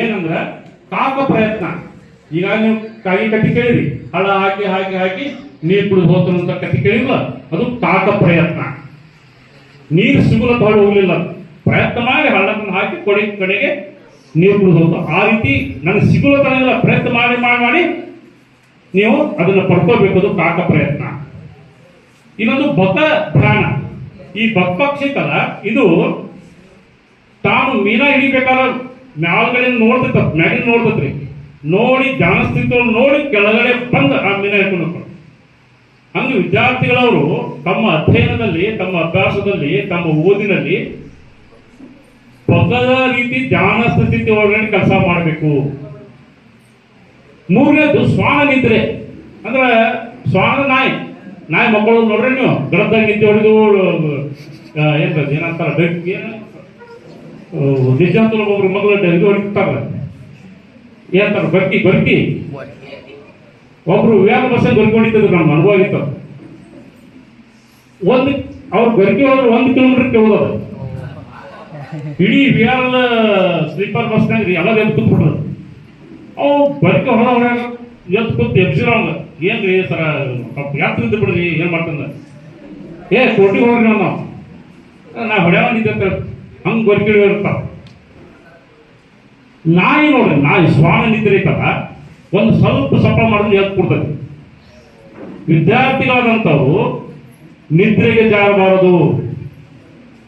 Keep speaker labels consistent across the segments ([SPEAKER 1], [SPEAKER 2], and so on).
[SPEAKER 1] ಏನಂದ್ರ? ಕಾಕ ಪ್ರಯತ್ನ. ಈಗ ನೀವು ಕಾಯಿ ಕಟ್ಟಿ ಕೇಳಿರಿ. ಹಳ ಹಾಕಿ ಹಾಕಿ ಹಾಕಿ ನೀರು ಕುಡಿದು ಹೋತನ ಅಂತ ಕಟ್ಟಿ ಕೇಳಿಲ್ಲ ಅದು ಕಾಕ ಪ್ರಯತ್ನ. ನೀರು ಸಿಗುಲ ಹೊಳೆ ಹೋಗ್ಲಿಲ್ಲ. ಪ್ರಯತ್ನ ಮಾಡಿ ಹಳ್ಳವನ್ನು ಹಾಕಿ ಕೊಡಿ ಕಡೆಗೆ ನೀರು ಕುಡಿದು ಹೋಗ್ತು. ಆ ರೀತಿ ನನಗೆ ಸಿಗುಲ ತನಗಿಲ್ಲ ಪ್ರಯತ್ನ ಮಾಡಿ ಮಾಡಿ ಮಾಡಿ ನೀವು ಅದನ್ನ ಪಡ್ಕೋಬೇಕು. ಅದು ಕಾಕ ಪ್ರಯತ್ನ. ಇನ್ನೊಂದು ಬಕ ಧ್ಯಾನ ಈ ಬಕ್ ಪಕ್ಷಿ ಕಲ ಇದು ತಾನು ಮೀನ ಹಿಡಿಬೇಕಾದ್ರೆ ಮ್ಯಾಲ್ಗಡೆ ನೋಡ್ತಿತ್ತ ಮ್ಯಾಗಿನ ನೋಡ್ತತ್ರಿ ನೋಡಿ ಜಾನಸ್ಥಿತಿ ನೋಡಿ ಕೆಳಗಡೆ ಬಂದ ಆ ಮೀನ ಹಿಡ್ಕೊಂಡು ಹಂಗೆ ವಿದ್ಯಾರ್ಥಿಗಳವರು ತಮ್ಮ ಅಧ್ಯಯನದಲ್ಲಿ, ತಮ್ಮ ಅಭ್ಯಾಸದಲ್ಲಿ, ತಮ್ಮ ಓದಿನಲ್ಲಿ ಪದದ ರೀತಿ ಸ್ಥಿತಿ ಒಳಗಡೆ ಕೆಲಸ ಮಾಡಬೇಕು. ಮೂರನೇದು ಶ್ವಾನ ನಿದ್ರೆ. ಅಂದ್ರೆ ಸ್ವಾನ ನಾಯಿ. ನಾಯಿ ಮಕ್ಕಳು ನೋಡ್ರಿ ನೀವು ಗಡದಾಗ ನಿದ್ದೆ ಹೊಡೆದು ಏನಂತಾರೆ ಏನಂತಾರ ಬೆಂಕಿ ನಿಜಾಂತರ ಒಬ್ಬರು ಮಗಳು ಇದು ಹೊಡಿತಾರ ಬರ್ತಿ ಬರ್ತಿ ಬರ್ಕಿ ಒಬ್ರು ವಿವೇಕ ಬಸ್ ಗರ್ಕಿ ಹೊಡಿತಿದ್ರು ನಮ್ಮ ಅನುಭವ ಆಗಿತ್ತು ಒಂದು, ಅವ್ರ ಬರ್ಕಿ ಹೋದ್ರೆ ಒಂದು ಕಿಲೋಮೀಟರ್ ಕೇಳೋದು ಇಡೀ ವಿಆರ್ ಸ್ಲೀಪರ್ ಬಸ್ನಾಗ ಎಲ್ಲ ಎದ್ದು ಕೂತ್ಬಿಟ್ರು. ಅವು ಬರ್ಕಿ ಹೊರ ಹೊರ ಎದ್ದು ಕೂತು ಎಬ್ಸಿರೋಂಗ ಏನ್ರಿ ಸರ ಯಾತ್ರೆ ಬಿಡ್ರಿ ಏನ್ ಮಾಡ್ತಂದ? ಏ, ಕೋಟಿ ಹೋಗ್ರಿ ನಾವು ನಾ ಹೊಡ್ಯಾವ ನಿಂತ ಹಂಗ್ ಇರ್ತಾವ. ನಾಯಿ ನೋಡ್ರಿ, ನಾಯಿ ಶ್ವಾನ ನಿದ್ರೆ ಐತಲ್ಲ ಒಂದು ಸ್ವಲ್ಪ ಸಪ ಮಾಡಿದ್ರೆ ಎದ್ದು ಕೊಡ್ತದೆ ವಿದ್ಯಾರ್ಥಿಗಳಾದಂಥವು ನಿದ್ರೆಗೆ ಜಾರಬಾರದು.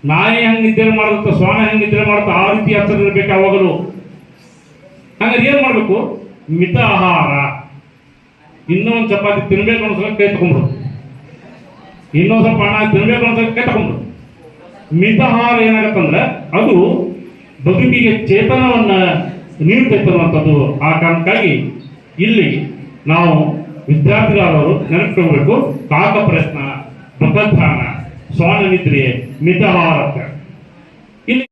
[SPEAKER 1] ನಾಯಿ ಹೆಂಗ್ ನಿದ್ರೆ ಮಾಡುತ್ತ, ಶ್ವಾನ ಹೆಂಗ್ ನಿದ್ರೆ ಮಾಡುತ್ತ, ಆ ರೀತಿ ಎಚ್ಚರ ಇರಬೇಕು ಯಾವಾಗಲೂ. ಹಂಗಾದ್ರೆ ಏನ್ ಮಾಡ್ಬೇಕು? ಮಿತ ಆಹಾರ. ಇನ್ನೊಂದು ಚಪಾತಿ ತಿನ್ಬೇಕು ಅನ್ಸಲ ಕೈ ತಗೊಂಡ್ರು ಇನ್ನೊಂದು ಸ್ವಲ್ಪ ಹಣ ತಿನ್ಬೇಕು ಅನ್ಸಲ ಕೈ ತಗೊಂಡ್ರು ಮಿತಾಹಾರ ಏನಾಗತ್ತಂದ್ರೆ ಅದು ಬದುಕಿಗೆ ಚೇತನವನ್ನ ನೀಡ್ತೈತೆ ಆ ಕಾರಣಕ್ಕಾಗಿ ಇಲ್ಲಿ ನಾವು ವಿದ್ಯಾರ್ಥಿಗಳವರು ನೆನಪಿಟ್ಕೋಬೇಕು. ಕಾಕ ಪ್ರಯತ್ನ ಬಕಧ್ಯಾನ ಸ್ವಾನ ನಿದ್ರೆ ಮಿತಾಹಾರ